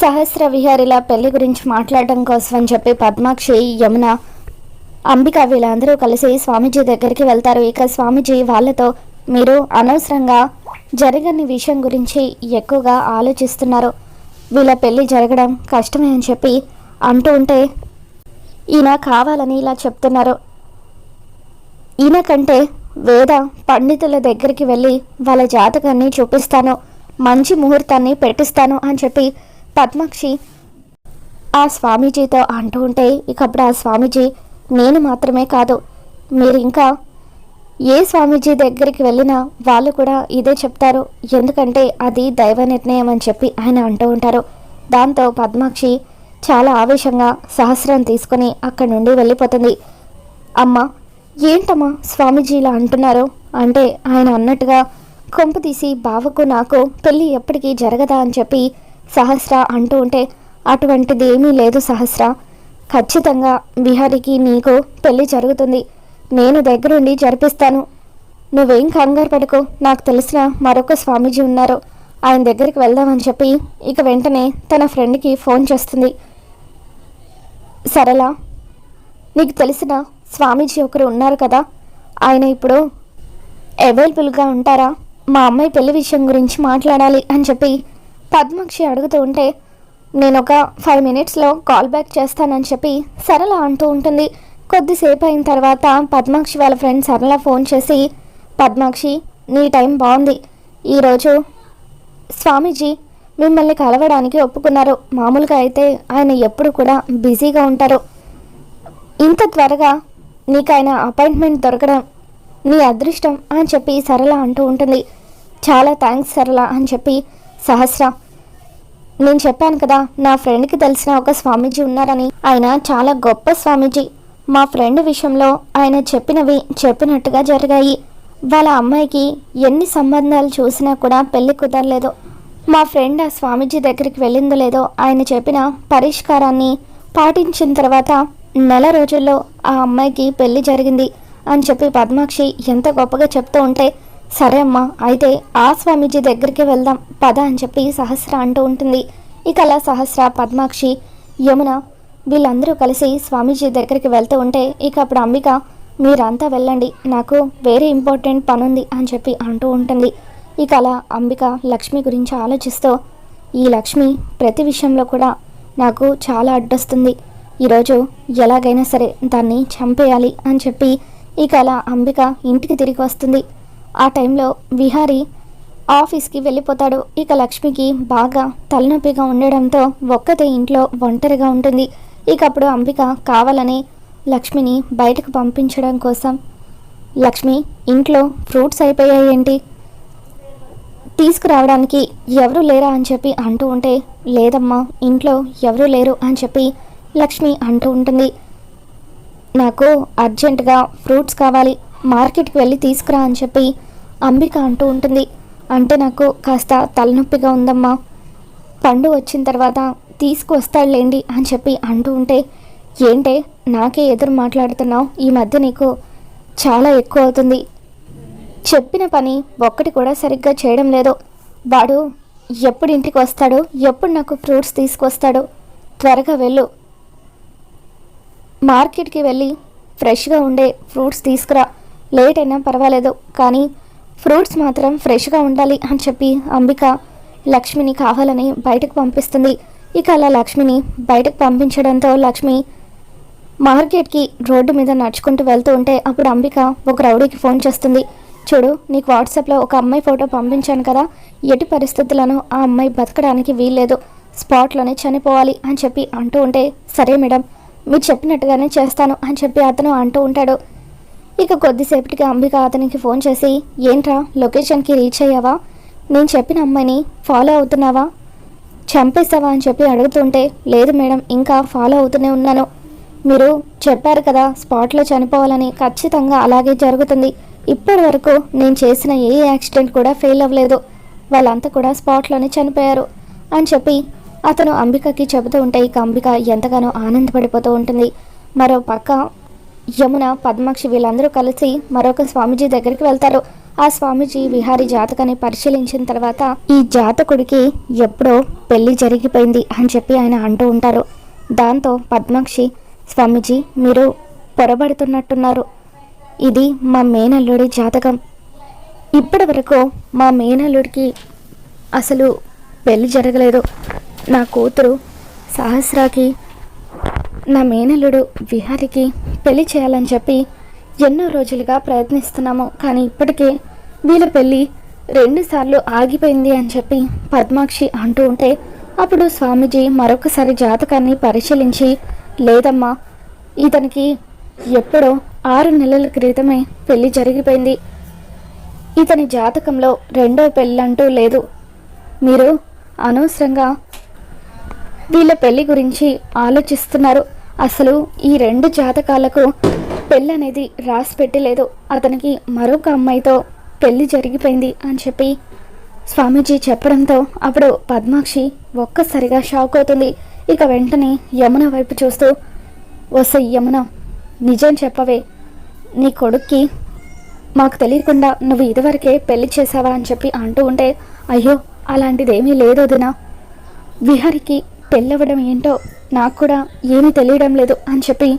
సహస్ర విహారిల పెళ్ళి గురించి మాట్లాడడం కోసం అని చెప్పి పద్మాక్షి యమున అంబిక వీళ్ళందరూ కలిసి స్వామీజీ దగ్గరికి వెళ్తారు. ఇక స్వామీజీ వాళ్ళతో మీరు అనవసరంగా జరగని విషయం గురించి ఎక్కువగా ఆలోచిస్తున్నారు. వీళ్ళ పెళ్ళి జరగడం కష్టమే అని చెప్పి అంటూ ఉంటే ఈయన కావాలని ఇలా చెప్తున్నారు. ఈయన కంటే వేద పండితుల దగ్గరికి వెళ్ళి వాళ్ళ జాతకాన్ని చూపిస్తాను. మంచి ముహూర్తాన్ని పెట్టిస్తాను అని చెప్పి పద్మాక్షి. ఆ స్వామీజీతో అంటూ ఉంటే ఇకప్పుడు ఆ స్వామీజీ నేను మాత్రమే కాదు మీరు ఇంకా ఏ స్వామీజీ దగ్గరికి వెళ్ళినా వాళ్ళు కూడా ఇదే చెప్తారు. ఎందుకంటే అది దైవ నిర్ణయం అని చెప్పి ఆయన అంటూ ఉంటారు. దాంతో పద్మాక్షి చాలా ఆవేశంగా సహస్రం తీసుకొని అక్కడి నుండి వెళ్ళిపోతుంది. అమ్మ ఏంటమ్మా స్వామీజీ ఇలా అంటున్నారు? అంటే ఆయన అన్నట్టుగా కొంపు తీసి బావకు నాకు పెళ్ళి ఎప్పటికీ జరగదా అని చెప్పి సహస్ర అంటూ ఉంటే అటువంటిది ఏమీ లేదు సహస్ర. ఖచ్చితంగా విహారికి నీకు పెళ్ళి జరుగుతుంది. నేను దగ్గరుండి జరిపిస్తాను. నువ్వేం కంగారు పడుకో. నాకు తెలిసిన మరొక స్వామీజీ ఉన్నారు. ఆయన దగ్గరికి వెళ్దామని చెప్పి ఇక వెంటనే తన ఫ్రెండ్కి ఫోన్ చేస్తుంది. సరళ నీకు తెలిసిన స్వామీజీ ఒకరు ఉన్నారు కదా? ఆయన ఇప్పుడు అవైలబుల్గా ఉంటారా? మా అమ్మాయి పెళ్ళి విషయం గురించి మాట్లాడాలి అని చెప్పి పద్మాక్షి అడుగుతూ ఉంటే నేను ఒక ఫైవ్ మినిట్స్లో కాల్ బ్యాక్ చేస్తానని చెప్పి సరళ అంటూ ఉంటుంది. కొద్దిసేపు అయిన తర్వాత పద్మాక్షి వాళ్ళ ఫ్రెండ్ సరళ ఫోన్ చేసి పద్మాక్షి నీ టైం బాగుంది ఈరోజు స్వామీజీ మిమ్మల్ని కలవడానికి ఒప్పుకున్నారు. మామూలుగా అయితే ఆయన ఎప్పుడు కూడా బిజీగా ఉంటారు. ఇంత త్వరగా నీకు ఆయన అపాయింట్మెంట్ దొరకడం నీ అదృష్టం అని చెప్పి సరళ అంటూ ఉంటుంది. చాలా థ్యాంక్స్ సరళ అని చెప్పి సహస్ర నేను చెప్పాను కదా నా ఫ్రెండ్కి తెలిసిన ఒక స్వామీజీ ఉన్నారని. ఆయన చాలా గొప్ప స్వామీజీ. మా ఫ్రెండ్ విషయంలో ఆయన చెప్పినవి చెప్పినట్టుగా జరిగాయి. వాళ్ళ అమ్మాయికి ఎన్ని సంబంధాలు చూసినా కూడా పెళ్ళి కుదరలేదు. మా ఫ్రెండ్ ఆ స్వామీజీ దగ్గరికి వెళ్ళిందో లేదో ఆయన చెప్పిన పరిష్కారాన్ని పాటించిన తర్వాత నెల రోజుల్లో ఆ అమ్మాయికి పెళ్ళి జరిగింది అని చెప్పి పద్మాక్షి ఎంత గొప్పగా చెప్తూ ఉంటే సరే అమ్మా అయితే ఆ స్వామీజీ దగ్గరికి వెళ్దాం పద అని చెప్పి సహస్ర అంటూ ఉంటుంది. ఇక అలా సహస్ర పద్మాక్షి యమున వీళ్ళందరూ కలిసి స్వామీజీ దగ్గరికి వెళ్తూ ఉంటే ఇక అప్పుడు అంబిక మీరంతా వెళ్ళండి నాకు వేరే ఇంపార్టెంట్ పని ఉంది అని చెప్పి అంటూ ఉంటుంది. ఇక అలా అంబిక లక్ష్మి గురించి ఆలోచిస్తూ ఈ లక్ష్మి ప్రతి విషయంలో కూడా నాకు చాలా అడ్డొస్తుంది. ఈరోజు ఎలాగైనా సరే దాన్ని చంపేయాలి అని చెప్పి ఇక అలా అంబిక ఇంటికి తిరిగి వస్తుంది. ఆ టైంలో విహారీ ఆఫీస్కి వెళ్ళిపోతాడు. ఇక లక్ష్మికి బాగా తలనొప్పిగా ఉండడంతో ఒక్కతే ఇంట్లో ఒంటరిగా ఉంటుంది. ఇక అప్పుడు అంబిక కావాలని లక్ష్మిని బయటకు పంపించడం కోసం లక్ష్మి ఇంట్లో ఫ్రూట్స్ అయిపోయాయి ఏంటి? తీసుకురావడానికి ఎవరు లేరా? అని చెప్పి అంటూ ఉంటే లేదమ్మా ఇంట్లో ఎవరు లేరు అని చెప్పి లక్ష్మి అంటూ ఉంటుంది. నాకు అర్జెంటుగా ఫ్రూట్స్ కావాలి. మార్కెట్కి వెళ్ళి తీసుకురా అని చెప్పి అంబిక అంటూ ఉంటుంది. అంటే నాకు కాస్త తలనొప్పిగా ఉందమ్మా. పండు వచ్చిన తర్వాత తీసుకువస్తాడులేండి అని చెప్పి అంటూ ఉంటే ఏంటే నాకే ఎదురు మాట్లాడుతున్నావు? ఈ మధ్య నీకు చాలా ఎక్కువ అవుతుంది. చెప్పిన పని ఒక్కటి కూడా సరిగ్గా చేయడం లేదు. వాడు ఎప్పుడు ఇంటికి వస్తాడు? ఎప్పుడు నాకు ఫ్రూట్స్ తీసుకొస్తాడు? త్వరగా వెళ్ళు. మార్కెట్కి వెళ్ళి ఫ్రెష్గా ఉండే ఫ్రూట్స్ తీసుకురా. లేట్ అయినా పర్వాలేదు కానీ ఫ్రూట్స్ మాత్రం ఫ్రెష్గా ఉండాలి అని చెప్పి అంబిక లక్ష్మిని కావాలని బయటకు పంపిస్తుంది. ఇక అలా లక్ష్మిని బయటకు పంపించడంతో లక్ష్మి మార్కెట్కి రోడ్డు మీద నడుచుకుంటూ వెళ్తూ ఉంటే అప్పుడు అంబిక ఒక రౌడీకి ఫోన్ చేస్తుంది. చూడు నీకు వాట్సాప్లో ఒక అమ్మాయి ఫోటో పంపించాను కదా ఎటు పరిస్థితులను ఆ అమ్మాయి బతకడానికి వీల్లేదు. స్పాట్లోనే చనిపోవాలి అని చెప్పి అంటూ ఉంటే సరే మేడం మీరు చెప్పినట్టుగానే చేస్తాను అని చెప్పి అతను అంటూ ఉంటాడు. ఇక కొద్దిసేపటికి అంబిక అతనికి ఫోన్ చేసి ఏంట్రా లొకేషన్కి రీచ్ అయ్యావా? నేను చెప్పిన అమ్మాయిని ఫాలో అవుతున్నావా? చంపేస్తావా? అని చెప్పి అడుగుతుంటే లేదు మేడం ఇంకా ఫాలో అవుతూనే ఉన్నాను. మీరు చెప్పారు కదా స్పాట్లో చనిపోవాలని. ఖచ్చితంగా అలాగే జరుగుతుంది. ఇప్పటి వరకు నేను చేసిన ఏ యాక్సిడెంట్ కూడా ఫెయిల్ అవ్వలేదు. వాళ్ళంతా కూడా స్పాట్లోనే చనిపోయారు. అని చెప్పి అతను అంబికకి చెబుతూ ఉంటే ఇక అంబిక ఎంతగానో ఆనందపడిపోతూ ఉంటుంది. మరో పక్క యమున పద్మాక్షి వీళ్ళందరూ కలిసి మరొక స్వామీజీ దగ్గరికి వెళ్తారు. ఆ స్వామీజీ విహారి జాతకాన్ని పరిశీలించిన తర్వాత ఈ జాతకుడికి ఎప్పుడో పెళ్ళి జరిగిపోయింది అని చెప్పి ఆయన అంటూ ఉంటారు. దాంతో పద్మాక్షి స్వామీజీ మీరు పొరబడుతున్నట్టున్నారు. ఇది మా మేనల్లుడి జాతకం. ఇప్పటి వరకు మా మేనల్లుడికి అసలు పెళ్ళి జరగలేదు. నా కూతురు సహస్రాకి నా మేనల్లుడు విహారికి పెళ్ళి చేయాలని చెప్పి ఎన్నో రోజులుగా ప్రయత్నిస్తున్నాము. కానీ ఇప్పటికే వీళ్ళ పెళ్ళి రెండుసార్లు ఆగిపోయింది అని చెప్పి పద్మాక్షి అంటూ ఉంటే అప్పుడు స్వామీజీ మరొకసారి జాతకాన్ని పరిశీలించి లేదమ్మా ఇతనికి ఎప్పుడో ఆరు నెలల క్రితమే పెళ్ళి జరిగిపోయింది. ఇతని జాతకంలో రెండో పెళ్ళంటూ లేదు. మీరు అనవసరంగా వీళ్ళ పెళ్ళి గురించి ఆలోచిస్తున్నారు. అసలు ఈ రెండు జాతకాలకు పెళ్ళి అనేది రాసి పెట్టలేదు అతనికి మరొక అమ్మాయితో పెళ్ళి జరిగిపోయింది అని చెప్పి స్వామీజీ చెప్పడంతో అప్పుడు పద్మాక్షి ఒక్కసారిగా షాక్ అవుతుంది. ఇక వెంటనే యమున వైపు చూస్తూ వస్తే యమున నిజం చెప్పవే. నీ కొడుక్కి మాకు తెలియకుండా నువ్వు ఇదివరకే పెళ్ళి చేసావా అని చెప్పి అంటూ ఉంటే అయ్యో అలాంటిదేమీ లేదు వదినా. విహారికి పెళ్ళవడం ఏంటో నాకు కూడా ఏమీ తెలియడం లేదు అని చెప్పి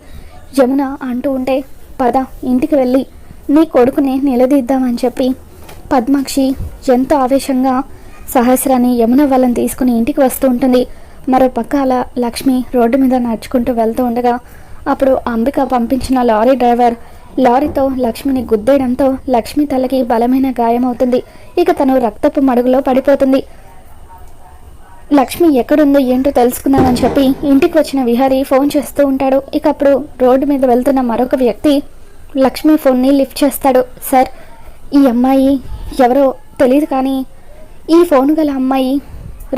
యమున అంటూ ఉంటే పద ఇంటికి వెళ్ళి నీ కొడుకుని నిలదీద్దామని చెప్పి పద్మాక్షి ఎంతో ఆవేశంగా సహస్రాన్ని యమున వాళ్ళని తీసుకుని ఇంటికి వస్తూ ఉంటుంది. మరో పక్క అలా లక్ష్మి రోడ్డు మీద నడుచుకుంటూ వెళ్తూ ఉండగా అప్పుడు అంబిక పంపించిన లారీ డ్రైవర్ లారీతో లక్ష్మిని గుద్దేయడంతో లక్ష్మి తలకి బలమైన గాయమవుతుంది. ఇక తను రక్తపు మడుగులో పడిపోతుంది. లక్ష్మి ఎక్కడుందో ఏంటో తెలుసుకుందామని చెప్పి ఇంటికి వచ్చిన విహారి ఫోన్ చేస్తూ ఉంటాడు. ఇక అప్పుడు రోడ్డు మీద వెళ్తున్న మరొక వ్యక్తి లక్ష్మి ఫోన్ని లిఫ్ట్ చేస్తాడు. సార్ ఈ అమ్మాయి ఎవరో తెలియదు కానీ ఈ ఫోన్ గల అమ్మాయి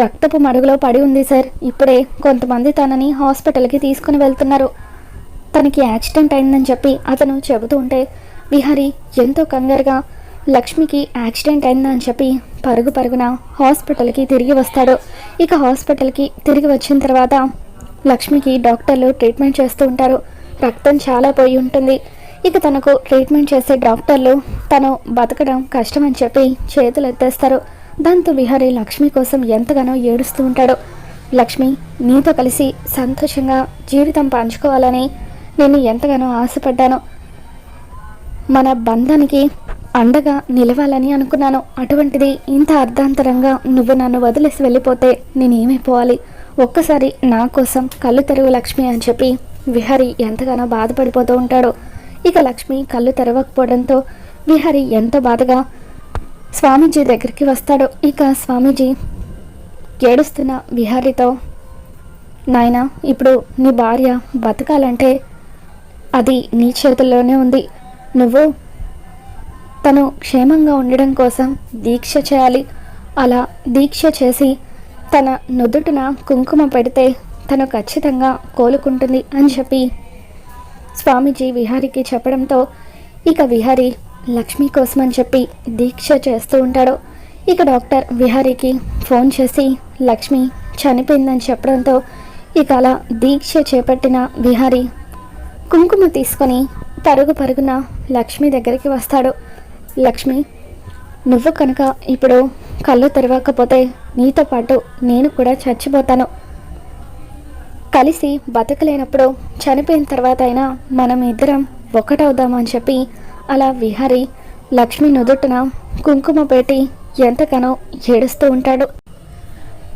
రక్తపు మడుగులో పడి ఉంది సార్. ఇప్పుడే కొంతమంది తనని హాస్పిటల్కి తీసుకుని వెళ్తున్నారు. తనకి యాక్సిడెంట్ అయిందని చెప్పి అతను చెబుతూ ఉంటే విహారి ఎంతో కంగారుగా లక్ష్మికి యాక్సిడెంట్ అయిందని చెప్పి పరుగు పరుగున హాస్పిటల్కి తిరిగి వస్తాడు. ఇక హాస్పిటల్కి తిరిగి వచ్చిన తర్వాత లక్ష్మికి డాక్టర్లు ట్రీట్మెంట్ చేస్తూ ఉంటారు. రక్తం చాలా పోయి ఉంటుంది. ఇక తనకు ట్రీట్మెంట్ చేసే డాక్టర్లు తను బతకడం కష్టమని చెప్పి చేతులు ఎత్తేస్తారు. దాంతో విహారీ లక్ష్మి కోసం ఎంతగానో ఏడుస్తూ ఉంటాడు. లక్ష్మి నీతో కలిసి సంతోషంగా జీవితం పంచుకోవాలని నేను ఎంతగానో ఆశపడ్డాను. మన బంధానికి అండగా నిలవాలని అనుకున్నాను. అటువంటిది ఇంత అర్ధాంతరంగా నువ్వు నన్ను వదిలేసి వెళ్ళిపోతే నేనేమైపోవాలి? ఒక్కసారి నా కోసం కళ్ళు తెరువు లక్ష్మి అని చెప్పి విహారి ఎంతగానో బాధపడిపోతూ ఉంటాడు. ఇక లక్ష్మి కళ్ళు తెరవకపోవడంతో విహారి ఎంతో బాధగా స్వామీజీ దగ్గరికి వస్తాడు. ఇక స్వామీజీ ఏడుస్తున్న విహారితో నాయన ఇప్పుడు నీ భార్య బతకాలంటే అది నీ చేతుల్లోనే ఉంది. నువ్వు తను క్షేమంగా ఉండడం కోసం దీక్ష చేయాలి. అలా దీక్ష చేసి తన నుదుటిన కుంకుమ పెడితే తను ఖచ్చితంగా కోలుకుంటుంది అని చెప్పి స్వామీజీ విహారికి చెప్పడంతో ఇక విహారీ లక్ష్మి కోసం అని చెప్పి దీక్ష చేస్తూ ఉంటాడు. ఇక డాక్టర్ విహారీకి ఫోన్ చేసి లక్ష్మి చనిపోయిందని చెప్పడంతో ఇక అలా దీక్ష చేపట్టిన విహారీ కుంకుమ తీసుకొని పరుగు పరుగున లక్ష్మి దగ్గరికి వస్తాడు. లక్ష్మి నువ్వు కనుక ఇప్పుడు కళ్ళు తెరవకపోతే నీతో పాటు నేను కూడా చచ్చిపోతాను. కలిసి బతకలేనప్పుడు చనిపోయిన తర్వాత అయినా మనం ఇద్దరం ఒకటవుదామని చెప్పి అలా విహారి లక్ష్మి నుదుటిన కుంకుమ పెట్టి ఎంతగానో ఏడుస్తూ ఉంటాడు.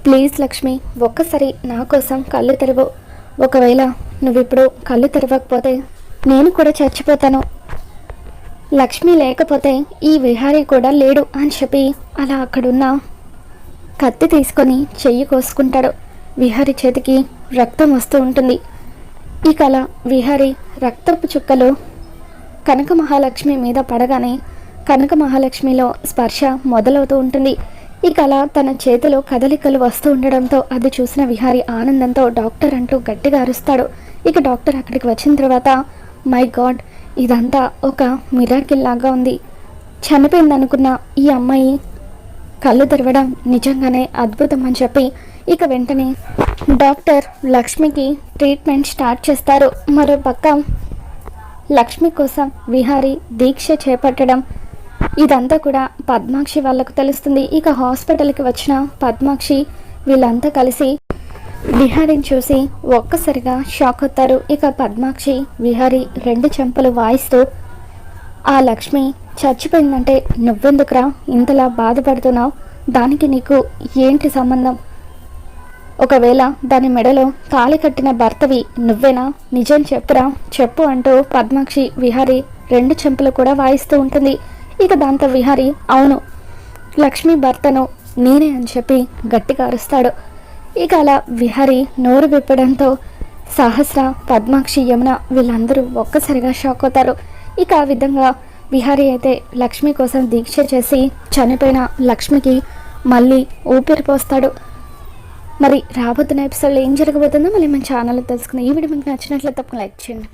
ప్లీజ్ లక్ష్మి ఒక్కసారి నా కోసం కళ్ళు తెరవు. ఒకవేళ నువ్విప్పుడు కళ్ళు తెరవకపోతే నేను కూడా చచ్చిపోతాను. లక్ష్మి లేకపోతే ఈ విహారీ కూడా లేడు అని చెప్పి అలా అక్కడున్న కత్తి తీసుకొని చెయ్యి కోసుకుంటాడు. విహారి చేతికి రక్తం వస్తూ ఉంటుంది. ఈ కళ విహారి రక్తపు చుక్కలు కనక మహాలక్ష్మి మీద పడగానే కనక మహాలక్ష్మిలో స్పర్శ మొదలవుతూ ఉంటుంది. ఈ కళ తన చేతిలో కదలికలు వస్తూ ఉండడంతో అది చూసిన విహారి ఆనందంతో డాక్టర్ అంటూ గట్టిగా అరుస్తాడు. ఇక డాక్టర్ అక్కడికి వచ్చిన తర్వాత మై గాడ్ ఇదంతా ఒక మిరాకిల్ లాగా ఉంది. చనిపోయింది అనుకున్న ఈ అమ్మాయి కళ్ళు తెరవడం నిజంగానే అద్భుతం అని చెప్పి ఇక వెంటనే డాక్టర్ లక్ష్మికి ట్రీట్మెంట్ స్టార్ట్ చేస్తారు. మరో పక్క లక్ష్మి కోసం విహారీ దీక్ష చేపట్టడం ఇదంతా కూడా పద్మాక్షి వాళ్ళకు తెలుస్తుంది. ఇక హాస్పిటల్కి వచ్చిన పద్మాక్షి వీళ్ళంతా కలిసి విహారీని చూసి ఒక్కసారిగా షాక్ అవుతారు. ఇక పద్మాక్షి విహారీ రెండు చెంపలు వాయిస్తూ ఆ లక్ష్మి చచ్చిపోయిందంటే నువ్వెందుకురా? ఇంతలా బాధపడుతున్నావు. దానికి నీకు ఏంటి సంబంధం? ఒకవేళ దాని మెడలో తాళి కట్టిన భర్తవి నువ్వేనా? నిజం చెప్పురా. చెప్పు అంటూ పద్మాక్షి విహారీ రెండు చెంపలు కూడా వాయిస్తూ ఉంటుంది. ఇక దాంతో విహారీ అవును లక్ష్మి భర్తను నేనే అని చెప్పి గట్టిగా అరుస్తాడు. ఇక అలా విహరి నోరు విప్పడంతో సహస్ర పద్మాక్షి యమున వీళ్ళందరూ ఒక్కసారిగా షాక్ అవుతారు. ఇక ఆ విధంగా విహారీ అయితే లక్ష్మి కోసం దీక్ష చేసి చనిపోయిన లక్ష్మికి మళ్ళీ ఊపిరి పోస్తాడు. మరి రాబోతున్న ఎపిసోడ్లో ఏం జరగబోతుందో మళ్ళీ మన ఛానల్లో తెలుసుకుందాం. ఈ వీడియో మీకు నచ్చినట్లయితే తప్పకుండా లైక్ చేయండి.